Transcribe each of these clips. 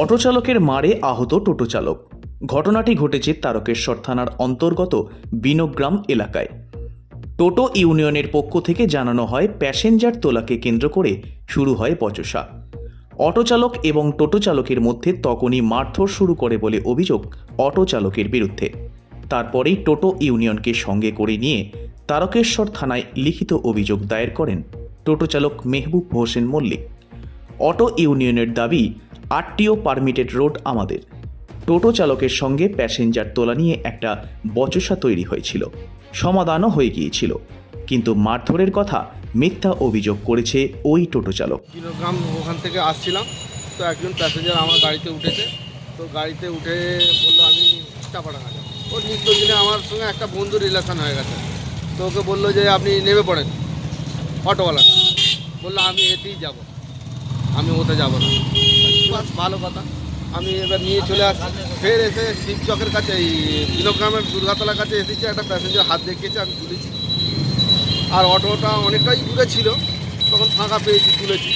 Auto চালকের মারে আহত টোটো চালক ঘটনাটি ঘটেছে তারকেশ্বর থানার অন্তর্গত বিনগ্রাম এলাকায়। টোটো ইউনিয়নের পক্ষ থেকে জানানো হয়, প্যাসেঞ্জার তোলাকে কেন্দ্র করে শুরু হয় বচসা। অটো চালক এবং টোটো চালকের মধ্যে তখনই মারধর শুরু করে বলে অভিযোগ অটো চালকের বিরুদ্ধে। তারপরেই টোটো ইউনিয়নকে সঙ্গে করে নিয়ে তারকেশ্বর থানায় লিখিত অভিযোগ দায়ের করেন টোটো চালক মেহবুব হোসেন মল্লিক। অটো ইউনিয়নের দাবি আরটিও পারমিটেড রোড আমাদের। টোটো চালকের সঙ্গে প্যাসেঞ্জার তোলা নিয়ে একটা বচসা তৈরি হয়েছিল। সমাধানও হয়ে গিয়েছিল। কিন্তু মারধরের কথা মিথ্যা অভিযোগ করেছে ওই টোটো চালক। কিলোগ্রাম ওখান থেকে আসছিলাম, তো একজন প্যাসেঞ্জার আমার গাড়িতে উঠেছে। তো গাড়িতে উঠে বলল, আমি চাপাডাঙ্গা যাব। ওর নিত্যদিনে আমার সঙ্গে একটা বন্ধু রিলেশন হয়ে গেছে। তো ওকে বলল যে, আপনি নেমে পড়েন, অটোওয়ালাটা। বলল, আমি এতেই যাব। আমি ওতে যাব না। ভালো কথা। আমি এবার নিয়ে চলে আসছি। ফের এসে শিবচকের কাছে এই কিলোগ্রামের দুর্গাতলার কাছে এসেছি। একটা প্যাসেঞ্জার হাত দেখিয়েছে আমি তুলেছি। আর অটোটা অনেকটাই দূরে ছিল তখন ফাঁকা পেয়েছি তুলেছি।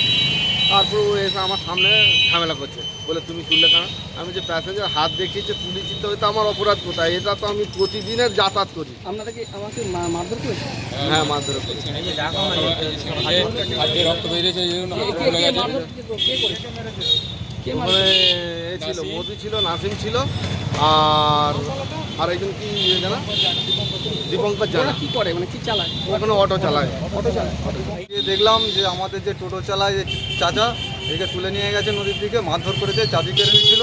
তারপর ও এসে আমার সামনে ঝামেলা করছে। বলে তুমি তুললে কেন? আমি যে প্যাসেঞ্জার হাত দেখিয়েছে তুলেছি তো এটা আমার অপরাধ কোথায়? এটা তো আমি প্রতিদিনের যাতায়াত করি। আপনারা কি আমাকে মারধর করেছে হ্যাঁ মারধর করি রক্ত বেরিয়েছে ওখানে ছিল মোদি ছিল নাসিম ছিল আর আর একজন কি ইয়ে জানা? দীপঙ্কর জানা। কি করে? মানে কি চালায়? ওখানে অটো চালায়। অটো চালায়? দেখলাম যে আমাদের যে টোটো চালায় যে চাচা একে তুলে নিয়ে গেছে নদীর দিকে মারধর করেছে চাবি কেড়ে নিয়েছিল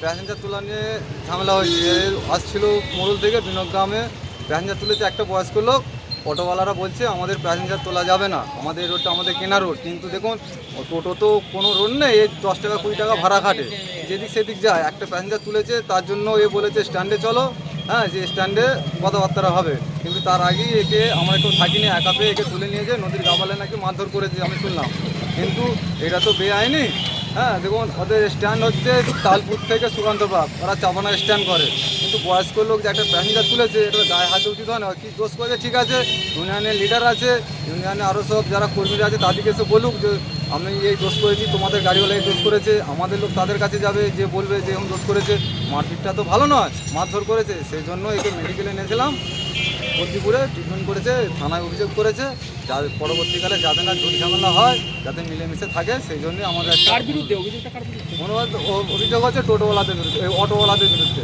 প্যাসেঞ্জার তোলা নিয়ে ঝামেলা হয়েছে। আসছিল মোড়ল থেকে বিনগ্রামে প্যাসেঞ্জার তুলেছে একটা বয়স্ক লোক অটোওয়ালারা বলছে, আমাদের প্যাসেঞ্জার তোলা যাবে না। আমাদের রোডটা আমাদের কেনা রোড কিন্তু দেখুন, টোটো তো কোনো রোড নেই, এই দশ টাকা, কুড়ি টাকা ভাড়া খাটে যেদিক সেদিক যায়। একটা প্যাসেঞ্জার তুলেছে, তার জন্য এ বলেছে স্ট্যান্ডে চলো। হ্যাঁ যে স্ট্যান্ডে কথাবার্তা হবে। কিন্তু তার আগেই একে, আমরা একটু থাকিনি, একা পেয়ে একে তুলে নিয়ে যে নদীর গাবালে নাকি মারধর করেছে, আমি শুনলাম। কিন্তু এটা তো বেআইনি। হ্যাঁ দেখুন ওদের স্ট্যান্ড হচ্ছে তালপুর থেকে সুকান্ত ওরা চাপানা স্ট্যান্ড করে। কিন্তু বয়স্ক লোক যে একটা প্যাসেঞ্জার তুলেছে, এটা গায়ে হাতে উচিত হয় না। কি দোষ করেছে? ঠিক আছে, ইউনিয়নের লিডার আছে ইউনিয়নে আরও সব যারা কর্মীরা আছে, তাদেরকে এসে বলুক যে, আমি এই দোষ করেছি তোমাদের গাড়িওয়ালা এই দোষ করেছে। আমাদের লোক তাদের কাছে যাবে, যে বলবে যে এরকম দোষ করেছে। মারপিটটা তো ভালো নয়, মারধর করেছে। সেই জন্য একে মেডিকেলে এনেছিলাম। বদ্রিপুরে ট্রিটমেন্ট করেছে, থানায় অভিযোগ করেছে। যা পরবর্তীকালে যাতে না ঝুট ঝামেলা হয় যাতে মিলেমিশে থাকে সেই জন্যই আমাদের একটা কার বিরুদ্ধে? অভিযোগটা কার বিরুদ্ধে? মনোভাব ও- অভিযোগ হচ্ছে টোটোওয়ালাদের বিরুদ্ধে এই অটোওয়ালাদের বিরুদ্ধে।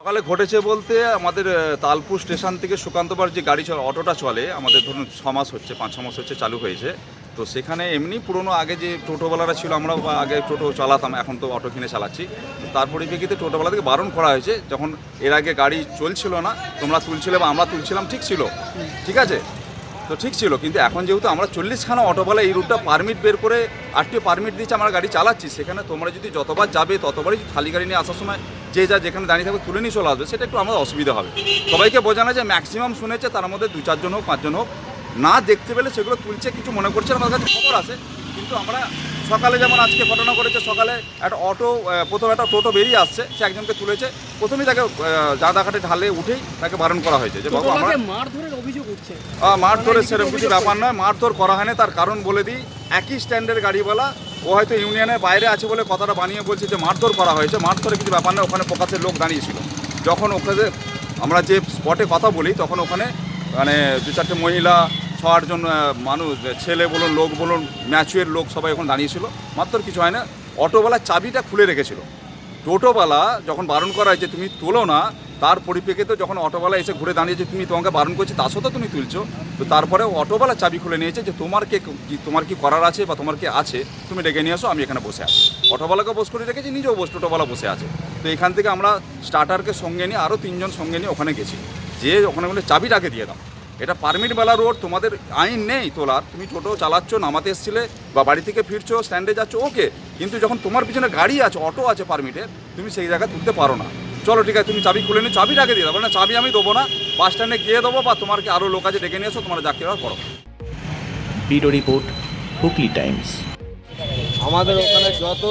সকালে ঘটেছে বলতে আমাদের তালপুর স্টেশন থেকে সুকান্তবার যে গাড়ি চলে অটোটা চলে আমাদের ধরুন ছ মাস হচ্ছে পাঁচ ছ মাস হচ্ছে চালু হয়েছে। তো সেখানে এমনি পুরনো আগে যে টোটোওয়ালারা ছিল আমরা আগে টোটো চালাতাম এখন তো অটো কিনে চালাচ্ছি। তো তার পরিপ্রেক্ষিতে টোটোওয়ালাদেরকে বারণ করা হয়েছে যখন এর আগে গাড়ি চলছিল না তোমরা তুলছিলে বা আমরা তুলছিলাম ঠিক ছিল। ঠিক আছে? তো ঠিক ছিল, কিন্তু এখন যেহেতু আমরা চল্লিশখানা অটোওয়ালা এই রুটটা পারমিট বের করে আটটি পারমিট দিচ্ছে, আমরা গাড়ি চালাচ্ছি, সেখানে তোমরা যদি যতবার যাবে, ততবারই খালি গাড়ি নিয়ে আসার সময় যে যা যেখানে দাঁড়িয়ে থাকবে তুলে নিয়ে চলে আসবে, সেটা একটু আমাদের অসুবিধা হবে। সবাইকে বোঝানো যে ম্যাক্সিমাম শুনেছে, তার মধ্যে দু চারজন হোক, পাঁচজন হোক, না দেখতে পেলে সেগুলো তুলছে, কিছু মনে করছে আমাদের কাছে খবর আছে, কিন্তু আমরা সকালে যেমন আজকে ঘটনা করেছে সকালে একটা অটো প্রথম একটা টোটো বেরিয়ে আসছে সে একজনকে তুলেছে। প্রথমেই তাকে জাদাঘাটে ঢালে উঠেই তাকে বারণ করা হয়েছে যে বাবু আমরা মারধরের অভিযোগ উঠছে। মারধরের সেরকম কিছু ব্যাপার নয় মারধর করা হয়নি তার কারণ বলে দিই একই স্ট্যান্ডের গাড়িওয়ালা ও হয়তো ইউনিয়নের বাইরে আছে বলে কথাটা বানিয়ে বলছে যে মারধর করা হয়েছে মারধরের কিছু ব্যাপার নয় ওখানে প্রকাশের লোক দাঁড়িয়েছিল। যখন ওখানে আমরা যে স্পটে কথা বলি তখন ওখানে মানে দু চারটে মহিলা ছ আটজন মানুষ ছেলে বলুন, লোক বলুন, ম্যাচুয়ের লোক সবাই ওখানে দাঁড়িয়েছিল। মাত্র কিছু হয় না অটোওয়ালার চাবিটা খুলে রেখেছিল। টোটোওয়ালা যখন বারণ করা হয়েছে, তুমি তোলো না, তার পরিপ্রেক্ষিতে যখন অটোওয়ালা এসে ঘুরে দাঁড়িয়েছে, তুমি তোমাকে বারণ করছি, তা সত্ত্বেও তুমি তুলছো? তো তারপরে অটোওয়ালা চাবি খুলে নিয়েছে যে, তোমার কি তোমার কি করার আছে বা তোমার কি আছে? তুমি ডেকে নিয়ে আসো, আমি এখানে বসে আছি। অটোওয়ালাকে বস করে রেখেছি, নিজেও বস টোটোওয়ালা বসে আছে। তো এখান থেকে আমরা স্টার্টারকে সঙ্গে নিয়ে আরও তিনজন সঙ্গে নিয়ে ওখানে গেছি। যে ওখানে বলে, চাবিটাকে দিয়ে দাও। এটা পারমিটওয়ালা রোড তোমাদের আইন নেই তোলার। তুমি টোটো চালাচ্ছ নামাতে এসছিলে বা বাড়ি থেকে ফিরছো স্ট্যান্ডে যাচ্ছ ওকে কিন্তু যখন তোমার পিছনে গাড়ি আছে অটো আছে পারমিটের তুমি সেই জায়গায় তুলতে পারো না। চলো ঠিক আছে তুমি চাবি খুলে নিয়ে চাবিটাকে দিয়ে দেবো না চাবি আমি দেবো না। বাস স্ট্যান্ডে গিয়ে দেবো বা তোমার আরও লোক আছে ডেকে নিয়ে এসো তোমরা যাকে করো। Bureau report Hooghly times. আমাদের ওখানে যত